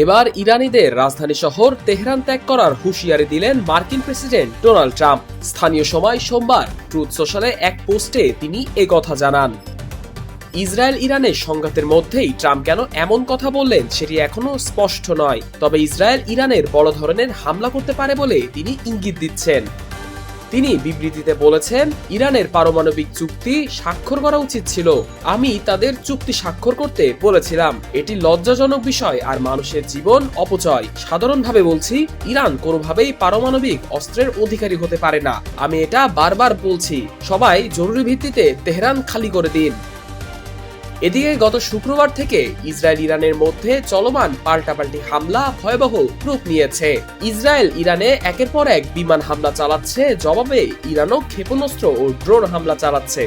এবার ইরানিদের রাজধানী শহর তেহরান ত্যাগ করার হুঁশিয়ারি দিলেন মার্কিন প্রেসিডেন্ট ডোনাল্ড ট্রাম্প। স্থানীয় সময় সোমবার ট্রুথ সোশ্যালে এক পোস্টে তিনি কথা জানান। ইসরায়েল ইরানের সংঘাতের মধ্যেই ট্রাম্প কেন এমন কথা বললেন সেটি এখনও স্পষ্ট নয়, তবে ইসরায়েল ইরানের বড় ধরনের হামলা করতে পারে বলে তিনি ইঙ্গিত দিচ্ছেন। তিনি বিবৃতিতে বলেছেন, ইরানের পারমাণবিক চুক্তি স্বাক্ষর করা উচিত ছিল। আমি তাদের চুক্তি স্বাক্ষর করতে বলেছিলাম। এটি লজ্জাজনক বিষয় আর মানুষের জীবন অপচয়। সাধারণভাবে বলছি, ইরান কোনোভাবেই পারমাণবিক অস্ত্রের অধিকারী হতে পারে না। আমি এটা বারবার বলছি। সবাই জরুরি ভিত্তিতে তেহরান খালি করে দিন। এদিকে গত শুক্রবার থেকে ইসরায়েল ইরানের মধ্যে চলমান পাল্টাপাল্টি হামলা ভয়াবহ রূপ নিয়েছে। ইসরায়েল ইরানে একের পর এক বিমান হামলা চালাচ্ছে। জবাবে ইরানও ক্ষেপণাস্ত্র ও ড্রোন হামলা চালাচ্ছে।